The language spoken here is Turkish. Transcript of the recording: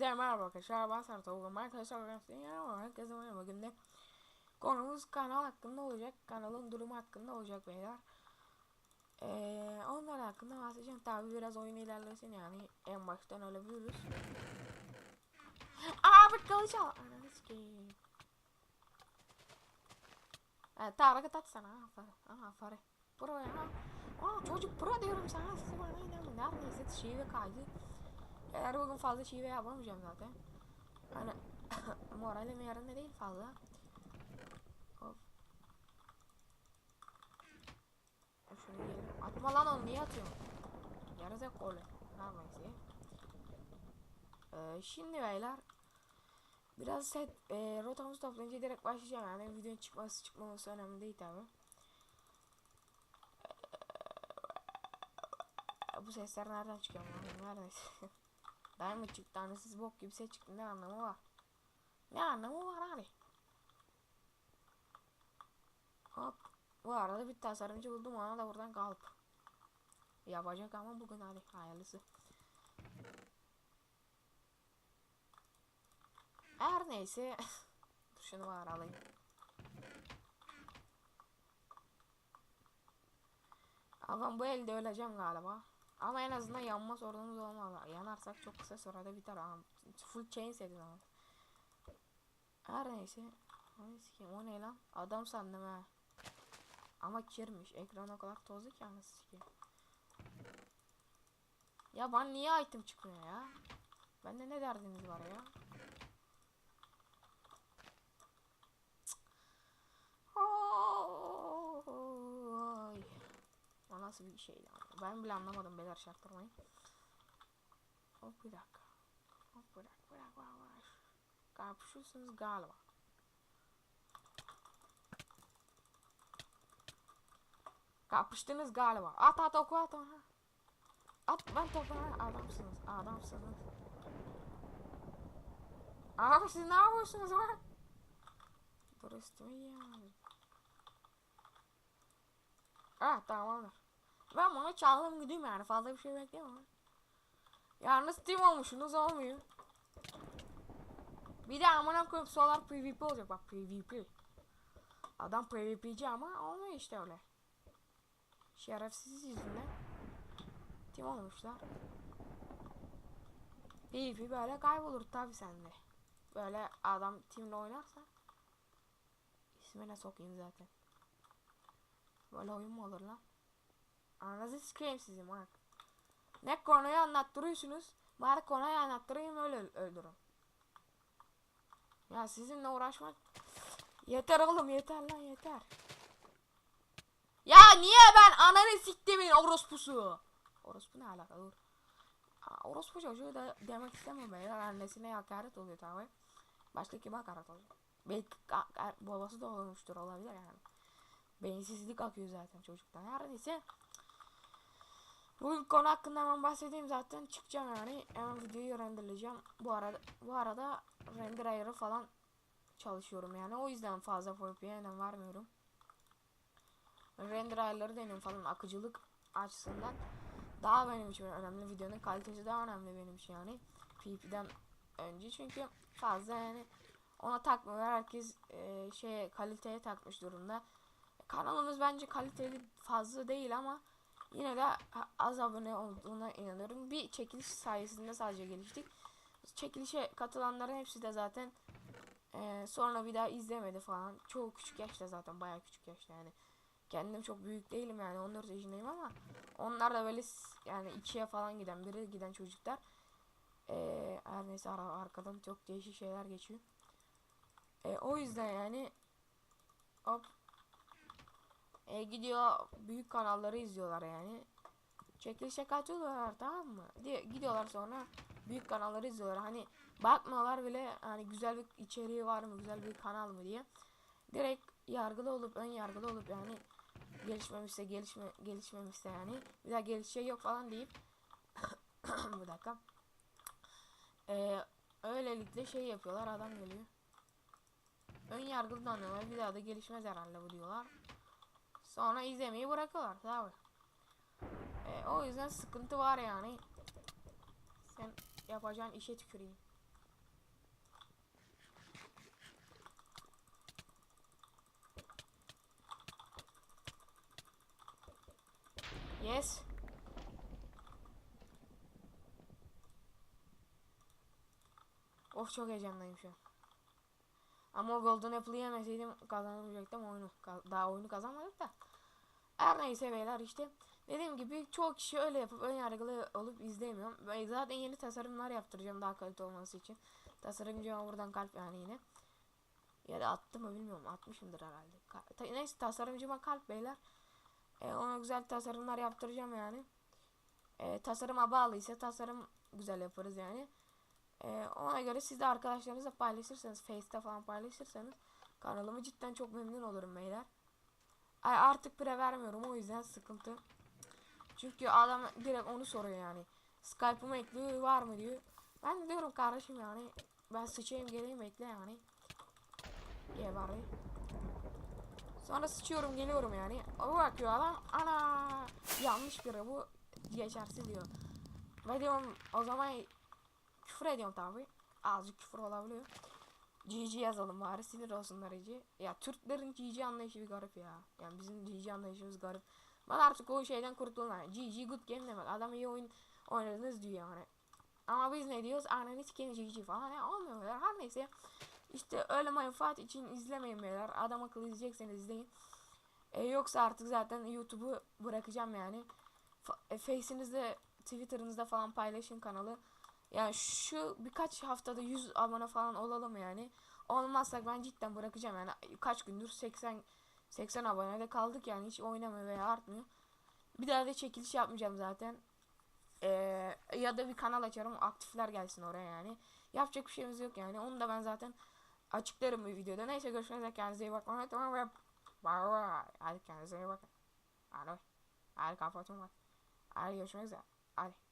Hepinize merhaba arkadaşlar. Ben Serhat. Ben arkadaşlar merhaba. Herkese merhaba. Bugün de konumuz kanal hakkında olacak. Kanalın durumu hakkında olacak beyler. Ee, onlar hakkında bahsedeceğim. Tabi biraz oyun ilerlesin yani. En baştan öyle büyürüz. Abi kılıç al. Ananı sikeyim. Evet, Tarık'ı tatsana. Aha, fare. Pro ya. Aa, çocuk pro diyorum sana. Siz bana inanın. Neredeyse şive kaydı. Eğer bugün fazla şive yapamayacağım zaten. Hani moralim yerinde değil fazla. E Şunu yiyelim. Atma lan onu niye atıyorsun? Yarıza kolu. Her neyse. Ee, şimdi beyler biraz set e, rotamızı toplayınca direkt başlayacağım yani videonun çıkması çıkmaması önemli değil tabi. Bu sesler nereden çıkıyor lan? Neredeyse. Diamond çıktı tanesiz bok gibi ses çıktı ne anlamı var? Ne anlamı var abi? Hop. Bu arada bir tasarımcı buldum ona da buradan kalp. Yapacak ama bugün hadi hayırlısı. Her neyse. Dur şunu var alayım. Ama bu elde öleceğim galiba. Ama en azından yanma sorunumuz olmaz. Yanarsak çok kısa sürede biter ama full chain sedin ama. Her neyse. O ne lan? Adam sandım ha. Ama kirmiş. Ekran o kadar tozlu ki anasını sikeyim. Ya bana niye item çıkmıyor ya? Bende ne derdiniz var ya? Ay. O nasıl bir şey lan? Ben bile anlamadım beyler şartlamayı. Hop bir dakika. Hop bırak bırak bırak bırak. Kapışıyorsunuz galiba. Kapıştınız galiba. At at oku at ona. At ben toprağa adamsınız adamsınız. Abi siz ne yapıyorsunuz lan? Dur üstüme yani. Ah tamamdır. Ben bunu çaldım gideyim yani fazla bir şey beklemiyorum. Yalnız team olmuşsunuz olmuyor. Bir de amına koyup solar PvP olacak bak PvP. Adam PvP'ci ama olmuyor işte öyle. Şerefsiz yüzünden. Team olmuşlar. PvP böyle kaybolur tabi sende. Böyle adam teamle oynarsa. İsmine sokayım zaten. Böyle oyun mu olur lan? Ananızı sikeyim sizin bak. Ne konuyu anlattırıyorsunuz? Bari konuyu anlattırayım öyle öldürün. Ya sizinle uğraşmak yeter oğlum yeter lan yeter. Ya niye ben ananı siktimin orospusu? Orospu ne alaka dur. Orospu çocuğu da demek istemem beyler annesine hakaret oluyor tabi. Başka kime hakaret oluyor? Belki babası da olmuştur olabilir yani. Beyinsizlik akıyor zaten çocuktan. Her neyse. Bugün konu hakkında hemen bahsedeyim zaten. Çıkacağım yani hemen videoyu renderleyeceğim. Bu arada bu arada render ayarı falan çalışıyorum yani. O yüzden fazla VPN'den vermiyorum. Render ayarları deniyorum falan. Akıcılık açısından daha benim için önemli. Videonun kalitesi daha önemli benim için yani. PvP'den önce. Çünkü fazla yani ona takmıyorlar. Herkes e, şey kaliteye takmış durumda. Kanalımız bence kaliteli fazla değil ama yine de az abone olduğuna inanıyorum. Bir çekiliş sayesinde sadece geliştik. Çekilişe katılanların hepsi de zaten e, sonra bir daha izlemedi falan. Çoğu küçük yaşta zaten bayağı küçük yaşta yani. Kendim çok büyük değilim yani 14 yaşındayım ama onlar da böyle yani ikiye falan giden biri giden çocuklar. E, her neyse ar arkadan çok değişik şeyler geçiyor. E, o yüzden yani hop e, gidiyor büyük kanalları izliyorlar yani. Çekilişe katılıyorlar tamam mı? Diye, gidiyorlar sonra büyük kanalları izliyorlar. Hani bakmıyorlar bile hani güzel bir içeriği var mı, güzel bir kanal mı diye. Direkt yargılı olup ön yargılı olup yani gelişmemişse gelişme gelişmemişse yani bir daha gelişecek yok falan deyip bir dakika. Ee, öylelikle şey yapıyorlar adam geliyor. Ön yargılı danıyorlar bir daha da gelişmez herhalde bu diyorlar. Sonra izlemeyi bırakıyorlar abi. E, o yüzden sıkıntı var yani. Sen yapacağın işe tüküreyim. Yes. Of çok heyecanlıyım şu an. Ama Golden Apple'ı yemeseydim kazanamayacaktım oyunu. Daha oyunu kazanmadık da. Her neyse beyler işte. Dediğim gibi çoğu kişi öyle yapıp ön yargılı olup izlemiyorum. Ben zaten yeni tasarımlar yaptıracağım daha kalite olması için. Tasarımcıma buradan kalp yani yine. Ya da attım mı bilmiyorum. Atmışımdır herhalde. Ta- neyse tasarımcıma kalp beyler. E, ona güzel tasarımlar yaptıracağım yani. E, tasarıma bağlıysa tasarım güzel yaparız yani. E, ona göre siz de arkadaşlarınızla paylaşırsanız, Face'te falan paylaşırsanız kanalımı cidden çok memnun olurum beyler. Ay, artık pre vermiyorum o yüzden sıkıntı. Çünkü adam direkt onu soruyor yani. Skype'ımı ekliyor var mı diyor. Ben diyorum kardeşim yani ben sıçayım geleyim ekle yani. Diye bari. Sonra sıçıyorum geliyorum yani. O bakıyor adam ana yanlış biri bu geçersiz diyor. Ve diyorum o zaman küfür ediyorum tabi. Azıcık küfür olabiliyor. GG yazalım bari sinir olsunlar iyice. Ya Türklerin GG anlayışı bir garip ya. Yani bizim GG anlayışımız garip. Ben artık o şeyden kurtuldum yani. GG good game demek. Adam iyi oyun oynadınız diyor yani. Ama biz ne diyoruz? Ananı sikeyim GG falan. Ya olmuyor beyler. Her neyse. İşte öyle manfaat için izlemeyin beyler. Adam akıllı izleyecekseniz izleyin. E, yoksa artık zaten YouTube'u bırakacağım yani. Fa- e, Face'inizde, Twitter'ınızda falan paylaşın kanalı. Yani şu birkaç haftada 100 abone falan olalım yani. Olmazsak ben cidden bırakacağım yani. Kaç gündür 80 80 abonede kaldık yani hiç oynamıyor veya artmıyor. Bir daha da çekiliş yapmayacağım zaten. Ee, ya da bir kanal açarım aktifler gelsin oraya yani. Yapacak bir şeyimiz yok yani. Onu da ben zaten açıklarım bir videoda. Neyse görüşmek üzere kendinize iyi bakın. Tamam ve bye bye. Hadi kendinize iyi bakın. Hadi. Hadi kapatıyorum. Hadi görüşmek üzere. Hadi.